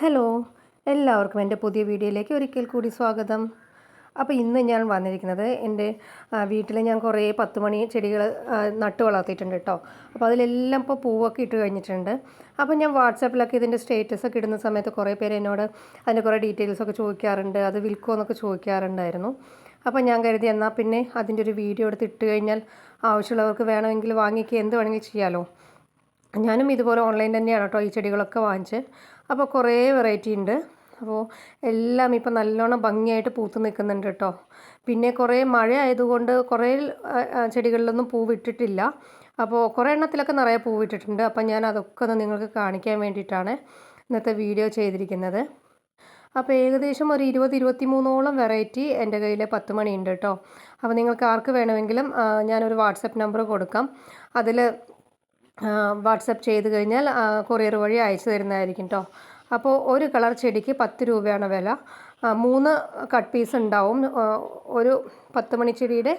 Hello എല്ലാവർക്കും എന്റെ പുതിയ വീഡിയോയിലേക്ക് ഒരിക്കൽ കൂടി സ്വാഗതം. അപ്പോൾ ഇന്ന് ഞാൻ വന്നിരിക്കുന്നത് എന്റെ വീട്ടിൽ ഞാൻ കുറേ പത്ത് മണി ചെടികൾ നട്ട് വളർത്തിയിട്ടുണ്ട് കേട്ടോ. അപ്പോൾ അതിലെല്ലാം ഇപ്പോൾ പൂവൊക്കെ ഇട്ട് കഴിഞ്ഞിട്ടുണ്ട്. അപ്പോൾ ഞാൻ വാട്സാപ്പിലൊക്കെ ഇതിന്റെ സ്റ്റേറ്റസ് ഒക്കെ ഇടുന്ന സമയത്ത് കുറേ പേര് എന്നോട് അതിന്റെ കുറേ ഡീറ്റെയിൽസ് ഒക്കെ ചോദിക്കാറുണ്ട് അത് വിൽക്കുമോ എന്നൊക്കെ ചോദിക്കാറുണ്ടായിരുന്നു. അപ്പോൾ ഞാൻ കരുതി എന്നാൽ പിന്നെ അതിന്റെ ഒരു വീഡിയോ എടുത്ത് ഇട്ട് കഴിഞ്ഞാൽ ആവശ്യമുള്ളവർക്ക് വേണമെങ്കിൽ വാങ്ങിക്കുക എന്ത് വേണമെങ്കിൽ ചെയ്യാമല്ലോ ഞാനും ഇതുപോലെ ഓൺലൈൻ തന്നെയാണ് കേട്ടോ ഈ ചെടികളൊക്കെ വാങ്ങിച്ച് അപ്പോൾ കുറേ വെറൈറ്റി ഉണ്ട്. അപ്പോൾ എല്ലാം ഇപ്പം നല്ലോണം ഭംഗിയായിട്ട് പൂത്ത് നിൽക്കുന്നുണ്ട് കേട്ടോ. പിന്നെ കുറേ മഴ ആയതുകൊണ്ട് കുറേ ചെടികളിലൊന്നും പൂവിട്ടിട്ടില്ല അപ്പോൾ കുറേ എണ്ണത്തിലൊക്കെ നിറയെ പൂവിട്ടിട്ടുണ്ട് അപ്പം ഞാൻ അതൊക്കെ ഒന്ന് നിങ്ങൾക്ക് കാണിക്കാൻ വേണ്ടിയിട്ടാണ് ഇന്നത്തെ വീഡിയോ ചെയ്തിരിക്കുന്നത്. അപ്പോൾ ഏകദേശം ഒരു ഇരുപത് ഇരുപത്തി മൂന്നോളം വെറൈറ്റി എന്റെ കയ്യിൽ പത്ത് മണിയുണ്ട് കേട്ടോ. അപ്പോൾ നിങ്ങൾക്ക് ആർക്ക് വേണമെങ്കിലും ഞാനൊരു വാട്സപ്പ് നമ്പർ കൊടുക്കാം. അതിൽ വാട്സപ്പ് ചെയ്ത് കഴിഞ്ഞാൽ കൊറിയർ വഴി അയച്ചു തരുന്നതായിരിക്കും കേട്ടോ അപ്പോൾ ഒരു കളർ ചെടിക്ക് പത്ത് രൂപയാണ് വില. മൂന്ന് കട്ട് പീസ് ഉണ്ടാവും. ഒരു പത്ത് മണി ചെടിയുടെ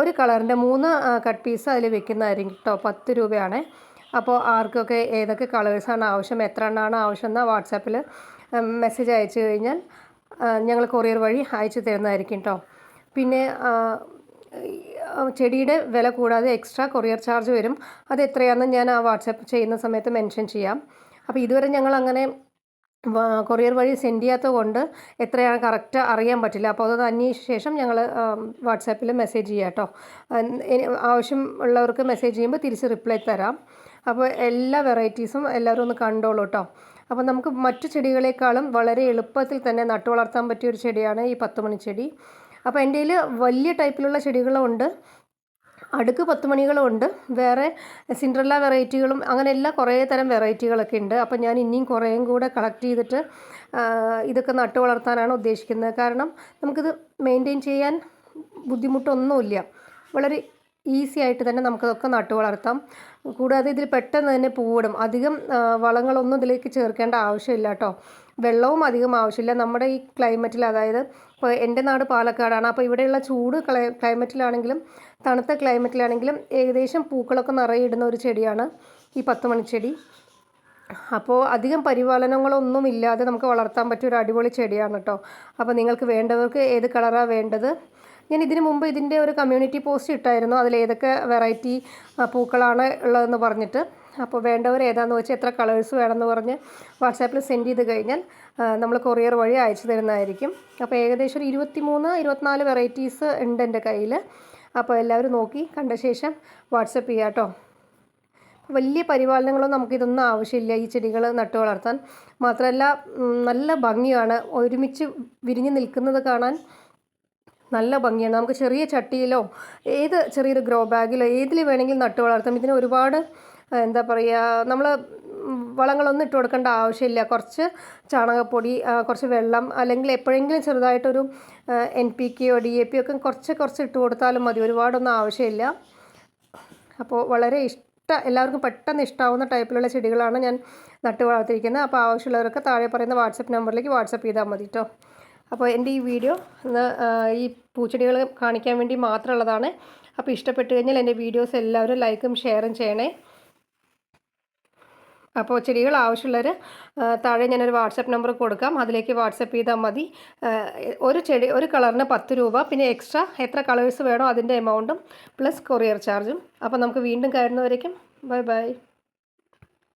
ഒരു കളറിന്റെ മൂന്ന് കട്ട് പീസ് അതിൽ വെക്കുന്നതായിരിക്കും കേട്ടോ പത്ത് രൂപയാണ്. അപ്പോൾ ആർക്കൊക്കെ ഏതൊക്കെ കളേഴ്സാണ് ആവശ്യം എത്ര എണ്ണമാണ് ആവശ്യം എന്നാൽ വാട്സാപ്പിൽ മെസ്സേജ് അയച്ചു കഴിഞ്ഞാൽ ഞങ്ങൾ കൊറിയർ വഴി അയച്ചു തരുന്നതായിരിക്കും കേട്ടോ പിന്നെ ചെടിയുടെ വില കൂടാതെ എക്സ്ട്രാ കൊറിയർ ചാർജ് വരും. അത് എത്രയാണെന്ന് ഞാൻ ആ വാട്സപ്പ് ചെയ്യുന്ന സമയത്ത് മെൻഷൻ ചെയ്യാം. അപ്പോൾ ഇതുവരെ ഞങ്ങൾ അങ്ങനെ കൊറിയർ വഴി സെൻഡ് ചെയ്യാത്തത് കൊണ്ട് എത്രയാണ് കറക്റ്റ് അറിയാൻ പറ്റില്ല. അപ്പോൾ അത് അന്വേഷിച്ച ശേഷം ഞങ്ങൾ വാട്സാപ്പിൽ മെസ്സേജ് ചെയ്യാം കേട്ടോ ആവശ്യം ഉള്ളവർക്ക് മെസ്സേജ് ചെയ്യുമ്പോൾ തിരിച്ച് റിപ്ലൈ തരാം. അപ്പോൾ എല്ലാ വെറൈറ്റീസും എല്ലാവരും ഒന്ന് കണ്ടോളൂ കേട്ടോ അപ്പോൾ നമുക്ക് മറ്റു ചെടികളെക്കാളും വളരെ എളുപ്പത്തിൽ തന്നെ നട്ടു വളർത്താൻ പറ്റിയ ഒരു ചെടിയാണ് ഈ പത്തുമണി ചെടി. അപ്പോൾ എന്റെ കയ്യിൽ വലിയ ടൈപ്പിലുള്ള ചെടികളും ഉണ്ട് അടുക്ക് പത്ത് മണികളും ഉണ്ട് വേറെ സിൻഡ്രല്ല വെറൈറ്റികളും അങ്ങനെ എല്ലാ കുറേ തരം വെറൈറ്റികളൊക്കെ ഉണ്ട്. അപ്പോൾ ഞാൻ ഇനിയും കുറേയും കൂടെ കളക്ട് ചെയ്തിട്ട് ഇതൊക്കെ നട്ടു വളർത്താനാണ് ഉദ്ദേശിക്കുന്നത്. കാരണം നമുക്കിത് മെയിന്റെയിൻ ചെയ്യാൻ ബുദ്ധിമുട്ടൊന്നുമില്ല. വളരെ ഈസി ആയിട്ട് തന്നെ നമുക്കതൊക്കെ നട്ടു വളർത്താം. കൂടാതെ ഇതിൽ പെട്ടെന്ന് തന്നെ പൂവിടും. അധികം വളങ്ങളൊന്നും ഇതിലേക്ക് ചേർക്കേണ്ട ആവശ്യമില്ല കേട്ടോ. വെള്ളവും അധികം ആവശ്യമില്ല. നമ്മുടെ ഈ ക്ലൈമറ്റിൽ അതായത് ഇപ്പോൾ എന്റെ നാട് പാലക്കാടാണ്. അപ്പോൾ ഇവിടെയുള്ള ചൂട് ക്ലൈ ക്ലൈമറ്റിലാണെങ്കിലും തണുത്ത ക്ലൈമറ്റിലാണെങ്കിലും ഏകദേശം പൂക്കളൊക്കെ നിറയെ ഇടുന്ന ഒരു ചെടിയാണ് ഈ പത്ത് മണിച്ചെടി അപ്പോൾ അധികം പരിപാലനങ്ങളൊന്നും ഇല്ലാതെ നമുക്ക് വളർത്താൻ പറ്റിയ ഒരു അടിപൊളി ചെടിയാണ് കേട്ടോ. അപ്പോൾ നിങ്ങൾക്ക് വേണ്ടവർക്ക് ഏത് കളറാണ് വേണ്ടത്? ഞാൻ ഇതിനു മുമ്പ് ഇതിന്റെ ഒരു കമ്മ്യൂണിറ്റി പോസ്റ്റ് ഇട്ടായിരുന്നു. അതിൽ ഏതൊക്കെ വെറൈറ്റി പൂക്കളാണ് ഉള്ളതെന്ന് പറഞ്ഞിട്ട്. അപ്പോൾ വേണ്ടവർ ഏതാണെന്ന് വെച്ചാൽ എത്ര കളേഴ്സ് വേണമെന്ന് പറഞ്ഞ് വാട്സാപ്പിൽ സെൻഡ് ചെയ്ത് കഴിഞ്ഞാൽ നമ്മൾ കൊറിയർ വഴി അയച്ചു തരുന്നതായിരിക്കും. അപ്പോൾ ഏകദേശം ഒരു ഇരുപത്തി മൂന്ന് ഇരുപത്തിനാല് വെറൈറ്റീസ് ഉണ്ട് എന്റെ കയ്യിൽ. അപ്പോൾ എല്ലാവരും നോക്കി കണ്ട ശേഷം വാട്സപ്പ് ചെയ്യാം കേട്ടോ. വലിയ പരിപാലനങ്ങളൊന്നും നമുക്കിതൊന്നും ആവശ്യമില്ല ഈ ചെടികൾ നട്ടു വളർത്താൻ. മാത്രമല്ല നല്ല ഭംഗിയാണ് ഒരുമിച്ച് വിരിഞ്ഞ് നിൽക്കുന്നത് കാണാൻ. നല്ല ഭംഗിയാണ്. നമുക്ക് ചെറിയ ചട്ടിയിലോ ഏത് ചെറിയൊരു ഗ്രോ ബാഗിലോ ഏതിൽ വേണമെങ്കിലും നട്ട് വളർത്താം. ഇതിന് ഒരുപാട് എന്താ പറയുക നമ്മൾ വളങ്ങളൊന്നും ഇട്ട് കൊടുക്കേണ്ട ആവശ്യമില്ല. കുറച്ച് ചാണകപ്പൊടി കുറച്ച് വെള്ളം അല്ലെങ്കിൽ എപ്പോഴെങ്കിലും ചെറുതായിട്ടൊരു എൻ പി കെയോ ഡി എ പി ഒക്കെ കുറച്ച് കുറച്ച് ഇട്ട് കൊടുത്താലും മതി. ഒരുപാടൊന്നും ആവശ്യമില്ല. അപ്പോൾ വളരെ ഇഷ്ട എല്ലാവർക്കും പെട്ടെന്ന് ഇഷ്ടാവുന്ന ടൈപ്പിലുള്ള ചെടികളാണ് ഞാൻ നട്ട് വളർത്തിയിരിക്കുന്നത്. അപ്പോൾ ആവശ്യമുള്ളവരൊക്കെ താഴെ പറയുന്ന വാട്സപ്പ് നമ്പറിലേക്ക് വാട്സപ്പ് ചെയ്താൽ മതി കേട്ടോ അപ്പോൾ എന്റെ ഈ വീഡിയോ ഈ പൂച്ചെടികൾ കാണിക്കാൻ വേണ്ടി മാത്രമുള്ളതാണ്. അപ്പോൾ ഇഷ്ടപ്പെട്ട് കഴിഞ്ഞാൽ എന്റെ വീഡിയോസ് എല്ലാവരും ലൈക്കും ഷെയറും ചെയ്യണേ. അപ്പോൾ ചെടികൾ ആവശ്യമുള്ളവർ താഴെ ഞാനൊരു വാട്സപ്പ് നമ്പർ കൊടുക്കാം. അതിലേക്ക് വാട്സപ്പ് ചെയ്താൽ മതി. ഒരു ചെടി ഒരു കളറിന് പത്ത് രൂപ പിന്നെ എക്സ്ട്രാ എത്ര കളേഴ്സ് വേണോ അതിന്റെ എമൗണ്ടും പ്ലസ് കൊറിയർ ചാർജും. അപ്പോൾ നമുക്ക് വീണ്ടും കയറുന്നവരേക്കും ബൈ ബൈ.